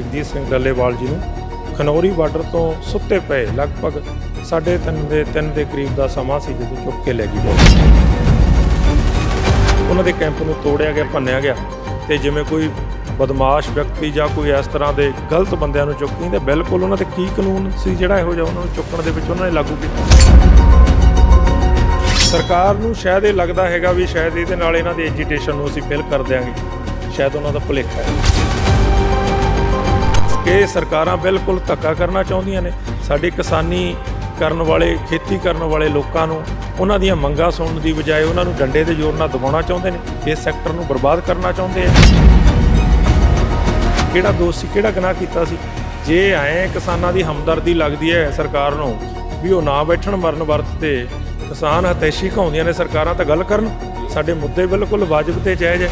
ਜਗਜੀਤ ਸਿੰਘ ਡੱਲੇਵਾਲ ਜੀ ਨੂੰ। ਖਨੌਰੀ ਬਾਰਡਰ ਤੋਂ ਸੁੱਤੇ ਪਏ ਲਗਭਗ ਸਾਢੇ ਤਿੰਨ ਦੇ 3 ਦੇ ਕਰੀਬ ਦਾ ਸਮਾਂ ਸੀ ਜਦੋਂ ਚੁੱਕ ਕੇ ਲੈ ਗਈ ਪੁਲਿਸ। ਉਹਨਾਂ ਦੇ ਕੈਂਪ ਨੂੰ ਤੋੜਿਆ ਗਿਆ, ਭੰਨਿਆ ਗਿਆ ਤੇ ਜਿਵੇਂ ਕੋਈ ਬਦਮਾਸ਼ ਵਿਅਕਤੀ ਜਾਂ ਕੋਈ ਇਸ ਤਰ੍ਹਾਂ ਦੇ ਗਲਤ ਬੰਦਿਆਂ ਨੂੰ ਚੁੱਕੀ ਤੇ ਬਿਲਕੁਲ ਉਹਨਾਂ ਤੇ ਕੀ ਕਾਨੂੰਨ ਸੀ ਜਿਹੜਾ ਇਹੋ ਜਿਹਾ ਉਹਨਾਂ ਨੂੰ ਚੁੱਕਣ ਦੇ ਵਿੱਚ ਉਹਨਾਂ ਨੇ ਲਾਗੂ ਕੀਤਾ। ਸਰਕਾਰ ਨੂੰ ਸ਼ਾਇਦ ਇਹ ਲੱਗਦਾ ਹੈਗਾ ਵੀ ਸ਼ਾਇਦ ਇਹਦੇ ਨਾਲ ਇਹਨਾਂ ਦੀ ਐਜੀਟੇਸ਼ਨ ਨੂੰ ਅਸੀਂ ਫਿਲ ਕਰ ਦਿਆਂਗੇ। ਸ਼ਾਇਦ ਉਹਨਾਂ ਦਾ ਭੁਲੇਖਾ ਹੈ। ਇਹ ਸਰਕਾਰਾਂ ਬਿਲਕੁਲ ਧੱਕਾ ਕਰਨਾ ਚਾਹੁੰਦੀਆਂ ਨੇ। ਸਾਡੇ ਕਿਸਾਨੀ ਕਰਨ ਵਾਲੇ, ਖੇਤੀ ਕਰਨ ਵਾਲੇ ਲੋਕਾਂ ਨੂੰ ਉਹਨਾਂ ਦੀਆਂ ਮੰਗਾਂ ਸੁਣਨ ਦੀ ਬਜਾਏ ਉਹਨਾਂ ਨੂੰ ਡੰਡੇ ਦੇ ਜ਼ੋਰ ਨਾਲ ਦਬਾਉਣਾ ਚਾਹੁੰਦੇ ਨੇ। ਇਸ ਸੈਕਟਰ ਨੂੰ ਬਰਬਾਦ ਕਰਨਾ ਚਾਹੁੰਦੇ ਆ। ਕਿਹੜਾ ਦੋਸ਼ ਸੀ, ਕਿਹੜਾ ਗੁਨਾਹ ਕੀਤਾ ਸੀ? ਜੇ ਐ ਕਿਸਾਨਾਂ ਦੀ ਹਮਦਰਦੀ ਲੱਗਦੀ ਹੈ ਸਰਕਾਰ ਨੂੰ ਵੀ ਉਹ ਨਾ ਬੈਠਣ ਮਰਨ ਵਰਤ ਤੇ ਕਿਸਾਨ ਹਤੈਸ਼ੀ ਘਾਉਂਦੀਆਂ ਨੇ, ਸਰਕਾਰਾਂ ਤਾਂ ਗੱਲ ਕਰਨ। ਸਾਡੇ ਮੁੱਦੇ ਬਿਲਕੁਲ ਵਾਜਬ ਤੇ ਜਾਇਜ਼ ਹੈ।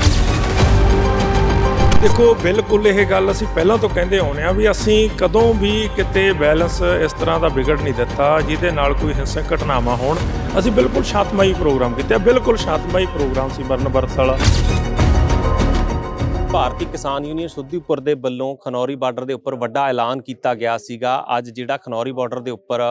ਦੇਖੋ, ਬਿਲਕੁਲ ਇਹ ਗੱਲ ਅਸੀਂ ਪਹਿਲਾਂ ਤੋਂ ਕਹਿੰਦੇ ਆਉਂਦੇ ਆ ਵੀ ਅਸੀਂ ਕਦੋਂ ਵੀ ਕਿਤੇ ਬੈਲੈਂਸ ਇਸ ਤਰ੍ਹਾਂ ਦਾ ਵਿਗੜ ਨਹੀਂ ਦਿੱਤਾ, ਜਿਹਦੇ ਨਾਲ ਕੋਈ ਹਿੰਸਕ ਘਟਨਾਵਾਂ ਹੋਣ। ਅਸੀਂ ਬਿਲਕੁਲ ਸ਼ਾਂਤਮਈ ਪ੍ਰੋਗਰਾਮ ਕੀਤਾ ਬਿਲਕੁਲ ਸ਼ਾਂਤਮਈ ਪ੍ਰੋਗਰਾਮ ਸੀ ਮਰਨ ਬਰਸ ਵਾਲਾ। ਭਾਰਤੀ ਕਿਸਾਨ ਯੂਨੀਅਨ ਸੁੱਧੀਪੁਰ ਦੇ ਵੱਲੋਂ ਖਨੌਰੀ ਬਾਰਡਰ ਦੇ ਉੱਪਰ ਵੱਡਾ ਐਲਾਨ ਕੀਤਾ ਗਿਆ ਸੀਗਾ। ਅੱਜ ਜਿਹੜਾ ਖਨੌਰੀ ਬਾਰਡਰ ਦੇ ਉੱਪਰ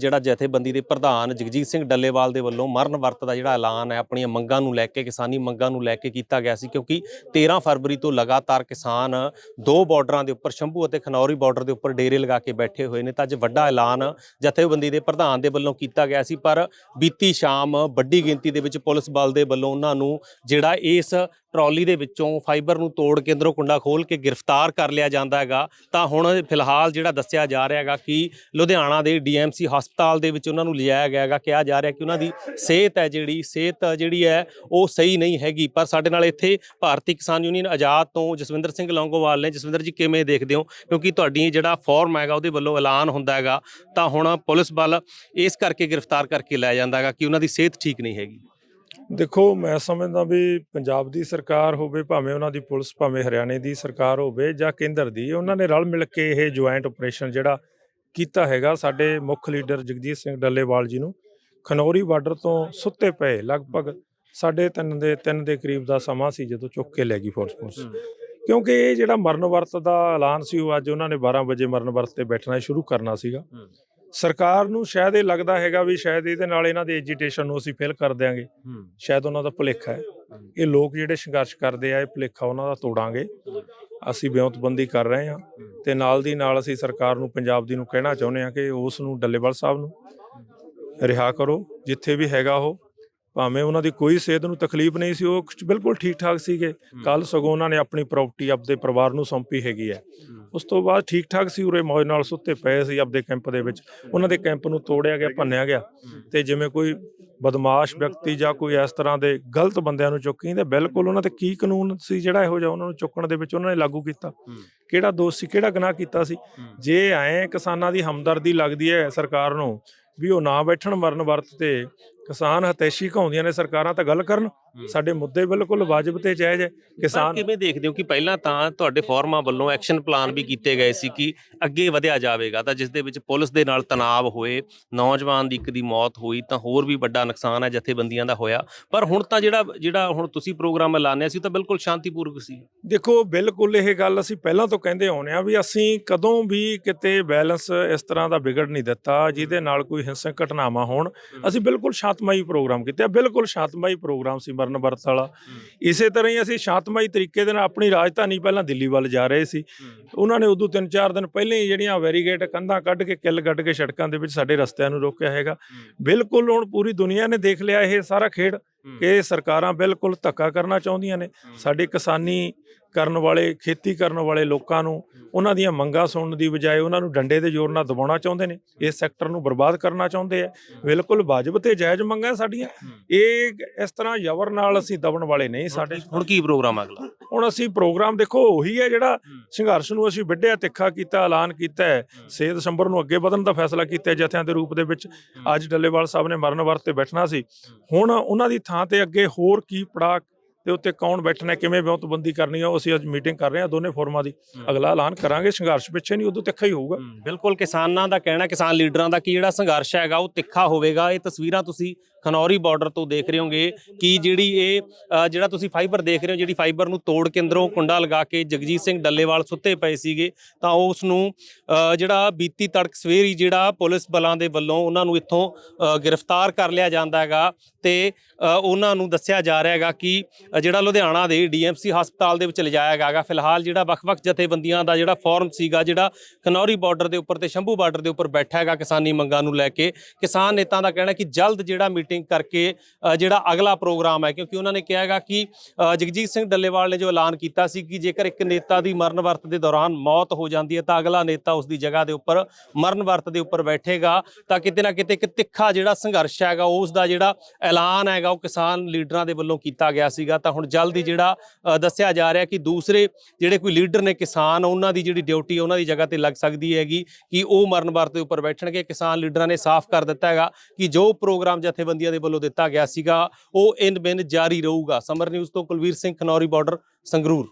ਜਿਹੜਾ ਜਥੇਬੰਦੀ ਦੇ ਪ੍ਰਧਾਨ ਜਗਜੀਤ ਸਿੰਘ ਡੱਲੇਵਾਲ ਦੇ ਵੱਲੋਂ ਮਰਨ ਵਰਤ ਦਾ ਜਿਹੜਾ ਐਲਾਨ ਹੈ, ਆਪਣੀਆਂ ਮੰਗਾਂ ਨੂੰ ਲੈ ਕੇ, ਕਿਸਾਨੀ ਮੰਗਾਂ ਨੂੰ ਲੈ ਕੇ ਕੀਤਾ ਗਿਆ ਸੀ ਕਿਉਂਕਿ 13 ਫਰਵਰੀ ਤੋਂ ਲਗਾਤਾਰ ਕਿਸਾਨ ਦੋ ਬਾਰਡਰਾਂ ਦੇ ਉੱਪਰ, ਸ਼ੰਭੂ ਅਤੇ ਖਨੌਰੀ ਬਾਰਡਰ ਦੇ ਉੱਪਰ ਡੇਰੇ ਲਗਾ ਕੇ ਬੈਠੇ ਹੋਏ ਨੇ ਤਾਂ ਅੱਜ ਵੱਡਾ ਐਲਾਨ ਜਥੇਬੰਦੀ ਦੇ ਪ੍ਰਧਾਨ ਦੇ ਵੱਲੋਂ ਕੀਤਾ ਗਿਆ ਸੀ। ਪਰ ਬੀਤੀ ਸ਼ਾਮ ਵੱਡੀ ਗਿਣਤੀ ਦੇ ਵਿੱਚ ਪੁਲਿਸ ਬਲ ਦੇ ਵੱਲੋਂ ਉਹਨਾਂ ਨੂੰ ਜਿਹੜਾ ਇਸ ਟਰਾਲੀ ਦੇ ਵਿੱਚੋਂ ਫਾਈਬਰ ਨੂੰ ਤੋੜ ਕੇ ਅੰਦਰੋਂ ਕੁੰਡਾ ਖੋਲ ਕੇ ਗ੍ਰਿਫਤਾਰ ਕਰ ਲਿਆ ਜਾਂਦਾ ਹੈਗਾ। ਤਾਂ ਹੁਣ ਫਿਲਹਾਲ ਜਿਹੜਾ ਦੱਸਿਆ ਜਾ ਰਿਹਾ ਹੈਗਾ ਕਿ ਲੁਧਿਆਣਾ ਦੇ ਡੀਐਮਸੀ ਹਸਪਤਾਲ ਦੇ ਵਿੱਚ ਉਹਨਾਂ ਨੂੰ ਲਿਜਾਇਆ ਗਿਆ ਹੈਗਾ। ਕਿਹਾ ਜਾ ਰਿਹਾ ਕਿ ਉਹਨਾਂ ਦੀ ਸਿਹਤ ਹੈ ਜਿਹੜੀ, ਸਿਹਤ ਜਿਹੜੀ ਹੈ ਉਹ ਸਹੀ ਨਹੀਂ ਹੈਗੀ। ਪਰ ਸਾਡੇ ਨਾਲ ਇੱਥੇ ਭਾਰਤੀ ਕਿਸਾਨ ਯੂਨੀਅਨ ਆਜ਼ਾਦ ਤੋਂ ਜਸਵਿੰਦਰ ਸਿੰਘ ਲੌਂਗੋਵਾਲ ਨੇ। ਜਸਵਿੰਦਰ ਜੀ, ਕਿਵੇਂ ਦੇਖਦੇ ਹੋ? ਕਿਉਂਕਿ ਤੁਹਾਡੀ ਜਿਹੜਾ ਫਾਰਮ ਹੈਗਾ ਉਹਦੇ ਵੱਲੋਂ ਐਲਾਨ ਹੁੰਦਾ ਹੈਗਾ। ਤਾਂ ਹੁਣ ਪੁਲਿਸ ਬਲ ਇਸ ਕਰਕੇ ਗ੍ਰਿਫਤਾਰ ਕਰਕੇ ਲੈ ਜਾਂਦਾ ਹੈਗਾ ਕਿ ਉਹਨਾਂ ਦੀ ਸਿਹਤ ਠੀਕ ਨਹੀਂ ਹੈਗੀ। ਦੇਖੋ ਮੈਂ ਸਮਝਦਾ ਵੀ ਪੰਜਾਬ ਦੀ ਸਰਕਾਰ ਹੋਵੇ ਭਾਵੇਂ ਉਹਨਾਂ ਦੀ ਪੁਲਿਸ ਭਾਵੇਂ ਹਰਿਆਣੇ ਦੀ ਸਰਕਾਰ ਹੋਵੇ ਜਾਂ ਕੇਂਦਰ ਦੀ ਉਹਨਾਂ ਨੇ ਰਲ ਮਿਲ ਕੇ ਇਹ ਜੁਆਇੰਟ ਆਪਰੇਸ਼ਨ ਜਿਹੜਾ ਕੀਤਾ ਹੈਗਾ ਸਾਡੇ ਮੁੱਖ ਲੀਡਰ ਜਗਜੀਤ ਸਿੰਘ ਡੱਲੇਵਾਲ ਜੀ ਨੂੰ। ਖਨੌਰੀ ਬਾਰਡਰ ਤੋਂ ਸੁੱਤੇ ਪਏ ਲਗਭਗ ਸਾਢੇ ਤਿੰਨ ਦੇ 3 ਦੇ ਕਰੀਬ ਦਾ ਸਮਾਂ ਸੀ ਜਦੋਂ ਚੁੱਕ ਕੇ ਲੈ ਗਈ ਫੋਰਸ ਫੋਰਸ ਕਿਉਂਕਿ ਇਹ ਜਿਹੜਾ ਮਰਨ ਵਰਤ ਦਾ ਐਲਾਨ ਸੀ ਉਹ ਅੱਜ ਉਹਨਾਂ ਨੇ 12 ਵਜੇ ਮਰਨ ਵਰਤ ਤੇ ਬੈਠਣਾ ਸ਼ੁਰੂ ਕਰਨਾ ਸੀਗਾ। ਸਰਕਾਰ ਨੂੰ ਸ਼ਾਇਦ ਇਹ ਲੱਗਦਾ ਹੈਗਾ ਵੀ ਸ਼ਾਇਦ ਇਹਦੇ ਨਾਲ ਇਹਨਾਂ ਦੀ ਐਜੀਟੇਸ਼ਨ ਨੂੰ ਅਸੀਂ ਫਿਲ ਕਰ ਦਿਆਂਗੇ। ਸ਼ਾਇਦ ਉਹਨਾਂ ਦਾ ਭੁਲੇਖਾ ਹੈ। ਇਹ ਲੋਕ ਜਿਹੜੇ ਸੰਘਰਸ਼ ਕਰਦੇ ਆ ਇਹ ਭੁਲੇਖਾ ਉਹਨਾਂ ਦਾ ਤੋੜਾਂਗੇ। ਅਸੀਂ ਵਿਉਂਤਬੰਦੀ ਕਰ ਰਹੇ ਹਾਂ ਤੇ ਨਾਲ ਦੀ ਨਾਲ ਅਸੀਂ ਸਰਕਾਰ ਨੂੰ ਪੰਜਾਬ ਦੀ ਨੂੰ ਕਹਿਣਾ ਚਾਹੁੰਦੇ ਹਾਂ ਕਿ ਉਸ ਨੂੰ ਡੱਲੇਵਾਲ ਸਾਹਿਬ ਨੂੰ ਰਿਹਾ ਕਰੋ ਜਿੱਥੇ ਵੀ ਹੈਗਾ ਉਹ। ਭਾਵੇਂ ਉਹਨਾਂ ਦੀ ਕੋਈ ਸਿਹਤ ਨੂੰ ਤਕਲੀਫ ਨਹੀਂ ਸੀ ਉਹ ਬਿਲਕੁਲ ਠੀਕ ਠਾਕ ਸੀਗੇ ਕੱਲ ਸਗੋਂ ਉਹਨਾਂ ਨੇ ਆਪਣੀ ਪ੍ਰਾਪਰਟੀ ਆਪਦੇ ਪਰਿਵਾਰ ਨੂੰ ਸੌਂਪੀ ਹੈਗੀ ਹੈ। ਉਸ ਤੋਂ ਬਾਅਦ ਠੀਕ ਠਾਕ ਸੀ ਉਰੇ ਮੌਜ ਨਾਲ ਸੁੱਤੇ ਪਏ ਸੀ ਆਪਦੇ ਕੈਂਪ ਦੇ ਵਿੱਚ। ਉਹਨਾਂ ਦੇ ਕੈਂਪ ਨੂੰ ਤੋੜਿਆ ਗਿਆ ਭੰਨਿਆ ਗਿਆ ਤੇ ਜਿਵੇਂ ਕੋਈ ਬਦਮਾਸ਼ ਵਿਅਕਤੀ ਜਾਂ ਕੋਈ ਇਸ ਤਰ੍ਹਾਂ ਦੇ ਗਲਤ ਬੰਦਿਆਂ ਨੂੰ ਚੁੱਕੀ ਤੇ ਬਿਲਕੁਲ ਉਹਨਾਂ ਤੇ ਕੀ ਕਾਨੂੰਨ ਸੀ ਜਿਹੜਾ ਇਹੋ ਜਿਹਾ ਉਹਨਾਂ ਨੂੰ ਚੁੱਕਣ ਦੇ ਵਿੱਚ ਉਹਨਾਂ ਨੇ ਲਾਗੂ ਕੀਤਾ। ਕਿਹੜਾ ਦੋਸ਼ ਸੀ ਕਿਹੜਾ ਗੁਨਾਹ ਕੀਤਾ ਸੀ? ਜੇ ਐ ਕਿਸਾਨਾਂ ਦੀ ਹਮਦਰਦੀ ਲੱਗਦੀ ਹੈ ਸਰਕਾਰ ਨੂੰ ਵੀ ਉਹ ਨਾ ਬੈਠਣ ਮਰਨ ਵਰਤ ਤੇ ਕਿਸਾਨ ਹਤੈਸ਼ੀ ਘਾਉਂਦੀਆਂ ਨੇ ਸਰਕਾਰਾਂ ਤਾਂ ਗੱਲ ਕਰਨ ਸਾਡੇ ਮੁੱਦੇ ਬਿਲਕੁਲ ਵਾਜਬ ਤੇ ਜਾਇਜ਼ ਹੈ। ਕਿਸਾਨ ਕਿਵੇਂ ਦੇਖਦੇ ਹੋ ਕਿ ਪਹਿਲਾਂ ਤਾਂ ਤੁਹਾਡੇ ਫੋਰਮਾਂ ਵੱਲੋਂ ਐਕਸ਼ਨ ਪਲਾਨ ਵੀ ਕੀਤੇ ਗਏ ਸੀ ਕਿ ਅੱਗੇ ਵਧਿਆ ਜਾਵੇਗਾ ਤਾਂ ਜਿਸ ਦੇ ਵਿੱਚ ਪੁਲਿਸ ਦੇ ਨਾਲ ਤਣਾਅ ਹੋਏ ਨੌਜਵਾਨ ਦੀ ਇੱਕ ਦੀ ਮੌਤ ਹੋਈ ਤਾਂ ਹੋਰ ਵੀ ਵੱਡਾ ਨੁਕਸਾਨ ਹੈ ਜਥੇਬੰਦੀਆਂ ਦਾ ਹੋਇਆ। ਪਰ ਹੁਣ ਤਾਂ ਜਿਹੜਾ ਜਿਹੜਾ ਹੁਣ ਤੁਸੀਂ ਪ੍ਰੋਗਰਾਮ ਐਲਾਨਿਆ ਸੀ ਤਾਂ ਬਿਲਕੁਲ ਸ਼ਾਂਤੀਪੂਰਵਕ ਸੀ। ਦੇਖੋ ਬਿਲਕੁਲ ਇਹ ਗੱਲ ਅਸੀਂ ਪਹਿਲਾਂ ਤੋਂ ਕਹਿੰਦੇ ਆਉਂਦੇ ਆ ਵੀ ਅਸੀਂ ਕਦੋਂ ਵੀ ਕਿਤੇ ਬੈਲੈਂਸ ਇਸ ਤਰ੍ਹਾਂ ਦਾ ਵਿਗੜ ਨਹੀਂ ਦਿੱਤਾ ਜਿਹਦੇ ਨਾਲ ਕੋਈ ਹਿੰਸਕ ਘਟਨਾਵਾਂ ਹੋਣ ਅਸੀਂ ਬਿਲਕੁਲ ਸ਼ਾਂਤਮਈ ਪ੍ਰੋਗਰਾਮ ਕੀਤਾ ਬਿਲਕੁਲ ਸ਼ਾਂਤਮਈ ਪ੍ਰੋਗਰਾਮ ਸੀ ਮਰਨ ਵਰਤ ਵਾਲਾ। ਇਸੇ ਤਰ੍ਹਾਂ ਹੀ ਅਸੀਂ ਸ਼ਾਂਤਮਈ ਤਰੀਕੇ ਦੇ ਨਾਲ ਆਪਣੀ ਰਾਜਧਾਨੀ ਪਹਿਲਾਂ ਦਿੱਲੀ ਵੱਲ ਜਾ ਰਹੇ ਸੀ। ਉਹਨਾਂ ਨੇ ਉਦੋਂ 3-4 ਦਿਨ ਪਹਿਲਾਂ ਹੀ ਜਿਹੜੀਆਂ ਵੈਰੀਗੇਟ ਕੰਧਾਂ ਕੱਢ ਕੇ ਕਿੱਲ ਕੱਢ ਕੇ ਸੜਕਾਂ ਦੇ ਵਿੱਚ ਸਾਡੇ ਰਸਤਿਆਂ ਨੂੰ ਰੋਕਿਆ ਹੈਗਾ। ਬਿਲਕੁਲ ਹੁਣ ਪੂਰੀ ਦੁਨੀਆ ਨੇ ਦੇਖ ਲਿਆ ਇਹ ਸਾਰਾ ਖੇਡ ਕਿ ਸਰਕਾਰਾਂ ਬਿਲਕੁਲ ਧੱਕਾ ਕਰਨਾ ਚਾਹੁੰਦੀਆਂ ਨੇ। ਸਾਡੇ ਕਿਸਾਨੀ ਕਰਨ ਵਾਲੇ ਖੇਤੀ ਕਰਨ ਵਾਲੇ ਲੋਕਾਂ ਨੂੰ ਉਹਨਾਂ ਦੀਆਂ ਮੰਗਾਂ ਸੁਣਨ ਦੀ ਬਜਾਏ ਉਹਨਾਂ ਨੂੰ ਡੰਡੇ ਦੇ ਜ਼ੋਰ ਨਾਲ ਦਬਾਉਣਾ ਚਾਹੁੰਦੇ ਨੇ। ਇਸ ਸੈਕਟਰ ਨੂੰ ਬਰਬਾਦ ਕਰਨਾ ਚਾਹੁੰਦੇ ਆ। ਬਿਲਕੁਲ ਵਾਜਬ ਤੇ ਜਾਇਜ਼ ਮੰਗਾਂ ਸਾਡੀਆਂ। ਇਹ ਇਸ ਤਰ੍ਹਾਂ ਜ਼ਬਰ ਨਾਲ ਅਸੀਂ ਦਬਣ ਵਾਲੇ ਨਹੀਂ ਸਾਡੇ ਹੁਣ ਕੀ ਪ੍ਰੋਗਰਾਮ ਅਗਲਾ? ਹੁਣ ਅਸੀਂ ਪ੍ਰੋਗਰਾਮ ਦੇਖੋ ਉਹੀ ਹੈ ਜਿਹੜਾ ਸੰਘਰਸ਼ ਨੂੰ ਅਸੀਂ ਵਿੱਢਿਆ ਤਿੱਖਾ ਕੀਤਾ ਐਲਾਨ ਕੀਤਾ ਹੈ। 6 ਦਸੰਬਰ ਨੂੰ ਅੱਗੇ ਵਧਣ ਦਾ ਫੈਸਲਾ ਕੀਤਾ ਜਥਿਆਂ ਦੇ ਰੂਪ ਦੇ ਵਿੱਚ। ਅੱਜ ਡੱਲੇਵਾਲ ਸਾਹਿਬ ਨੇ ਮਰਨ ਵਰਤ ਤੇ ਬੈਠਣਾ ਸੀ। ਹੁਣ ਉਹਨਾਂ ਦੀ ਥਾਂ ਤੇ ਅੱਗੇ ਹੋਰ ਕੀ ਪੜਾ ਤੇ ਉੱਤੇ ਕੌਣ ਬੈਠਣਾ ਕਿਵੇਂ ਵਿਉਂਤਬੰਦੀ ਕਰਨੀ ਹੈ ਉਹ ਅਸੀਂ ਅੱਜ ਮੀਟਿੰਗ ਕਰ ਰਹੇ ਹਾਂ ਦੋਨੇ ਫੋਰਮਾਂ ਦੀ ਅਗਲਾ ਐਲਾਨ ਕਰਾਂਗੇ ਸੰਘਰਸ਼ ਪਿੱਛੇ ਨਹੀਂ ਉਦੋਂ ਤਿੱਖਾ ਹੀ ਹੋਊਗਾ। ਬਿਲਕੁਲ ਕਿਸਾਨਾਂ ਦਾ ਕਹਿਣਾ ਕਿਸਾਨ ਲੀਡਰਾਂ ਦਾ ਕਿ ਜਿਹੜਾ ਸੰਘਰਸ਼ ਹੈਗਾ ਉਹ ਤਿੱਖਾ ਹੋਵੇਗਾ ਇਹ ਤਸਵੀਰਾਂ ਤੁਸੀਂ ਖਨੌਰੀ ਬਾਰਡਰ ਤੋਂ ਦੇਖ ਰਹੇ ਹੋਗੇ ਕਿ ਜਿਹੜੀ ਇਹ ਜਿਹੜਾ ਤੁਸੀਂ ਫਾਈਬਰ ਦੇਖ ਰਹੇ ਹੋ, ਜਿਹੜੀ ਫਾਈਬਰ ਨੂੰ ਤੋੜ ਕੇ ਅੰਦਰੋਂ ਕੁੰਡਾ ਲਗਾ ਕੇ ਜਗਜੀਤ ਸਿੰਘ ਡੱਲੇਵਾਲ ਸੁੱਤੇ ਪਏ ਸੀਗੇ, ਤਾਂ ਉਸ ਨੂੰ ਜਿਹੜਾ ਬੀਤੀ ਤੜਕ ਸਵੇਰ ਹੀ ਜਿਹੜਾ ਪੁਲਿਸ ਬਲਾਂ ਦੇ ਵੱਲੋਂ ਉਹਨਾਂ ਨੂੰ ਇੱਥੋਂ ਗ੍ਰਿਫਤਾਰ ਕਰ ਲਿਆ ਜਾਂਦਾ ਹੈਗਾ ਤੇ ਉਹਨਾਂ ਨੂੰ ਦੱਸਿਆ ਜਾ ਰਿਹਾ ਹੈਗਾ ਕਿ ਜਿਹੜਾ ਲੁਧਿਆਣਾ ਦੇ ਡੀਐਮਸੀ ਹਸਪਤਾਲ ਦੇ ਵਿੱਚ ਲਿਜਾਇਆ ਗਿਆ ਹੈਗਾ। ਫਿਲਹਾਲ ਜਿਹੜਾ ਵੱਖ-ਵੱਖ ਜਥੇਬੰਦੀਆਂ ਦਾ ਜਿਹੜਾ ਫੋਰਮ ਸੀਗਾ, ਜਿਹੜਾ ਖਨੌਰੀ ਬਾਰਡਰ ਦੇ ਉੱਪਰ ਤੇ ਸ਼ੰਭੂ ਬਾਰਡਰ ਦੇ ਉੱਪਰ ਬੈਠਾ ਹੈਗਾ ਕਿਸਾਨੀ ਮੰਗਾਂ ਨੂੰ ਲੈ ਕੇ। ਕਿਸਾਨ ਨੇਤਾ ਦਾ ਕਹਿਣਾ ਕਿ ਜਲਦ ਜਿਹੜਾ ਮੀਟਿੰਗ ਕਰਕੇ ਜਿਹੜਾ ਅਗਲਾ ਪ੍ਰੋਗਰਾਮ ਹੈ, ਕਿਉਂਕਿ ਉਹਨਾਂ ਨੇ ਕਿਹਾ ਹੈਗਾ ਕਿ ਜਗਜੀਤ ਸਿੰਘ ਡੱਲੇਵਾਲ ਨੇ ਜੋ ਐਲਾਨ ਕੀਤਾ ਸੀ ਕਿ ਜੇਕਰ ਇੱਕ ਨੇਤਾ ਦੀ ਮਰਨ ਵਰਤ ਦੇ ਦੌਰਾਨ ਮੌਤ ਹੋ ਜਾਂਦੀ ਹੈ, ਤਾਂ ਅਗਲਾ ਨੇਤਾ ਉਸ ਦੀ ਜਗ੍ਹਾ ਦੇ ਉੱਪਰ, ਮਰਨ ਵਰਤ ਦੇ ਉੱਪਰ ਬੈਠੇਗਾ। ਤਾਂ ਕਿਤੇ ਨਾ ਕਿਤੇ ਇੱਕ ਤਿੱਖਾ ਜਿਹੜਾ ਸੰਘਰਸ਼ ਹੈਗਾ, ਉਸ ਦਾ ਜਿਹੜਾ ਐਲਾਨ ਹੈਗਾ, ਉਹ ਕਿਸਾਨ ਲੀਡਰਾਂ ਦੇ ਵੱਲੋਂ ਕੀਤਾ ਗਿਆ ਸੀਗਾ। ਤਾਂ ਹੁਣ ਜਲਦੀ ਜਿਹੜਾ ਦੱਸਿਆ ਜਾ ਰਿਹਾ ਕਿ ਦੂਸਰੇ ਜਿਹੜੇ ਕੋਈ ਲੀਡਰ ਨੇ ਕਿਸਾਨ, ਉਹਨਾਂ ਦੀ ਜਿਹੜੀ ਡਿਊਟੀ, ਉਹਨਾਂ ਦੀ ਜਗ੍ਹਾ ਤੇ ਲੱਗ ਸਕਦੀ ਹੈਗੀ ਕਿ ਉਹ ਮਰਨ ਵਰਤ ਦੇ ਉੱਪਰ ਬੈਠਣਗੇ। ਕਿਸਾਨ ਲੀਡਰਾਂ ਨੇ ਸਾਫ਼ ਕਰ ਦਿੱਤਾ ਹੈਗਾ ਕਿ ਜੋ ਪ੍ਰੋਗਰਾਮ ਜਥੇਬੰਦੀ ਜਥੇਬੰਦੀਆਂ ਦੇ ਵੱਲੋਂ ਦਿੱਤਾ ਗਿਆ ਸੀਗਾ। ਉਹ ਇਨ ਬਿਨ ਜਾਰੀ ਰਹੂਗਾ। ਸਮਰ ਨਿਊਜ਼ ਤੋਂ ਕੁਲਵੀਰ ਸਿੰਘ, ਖਨੌਰੀ ਬਾਰਡਰ, ਸੰਗਰੂਰ।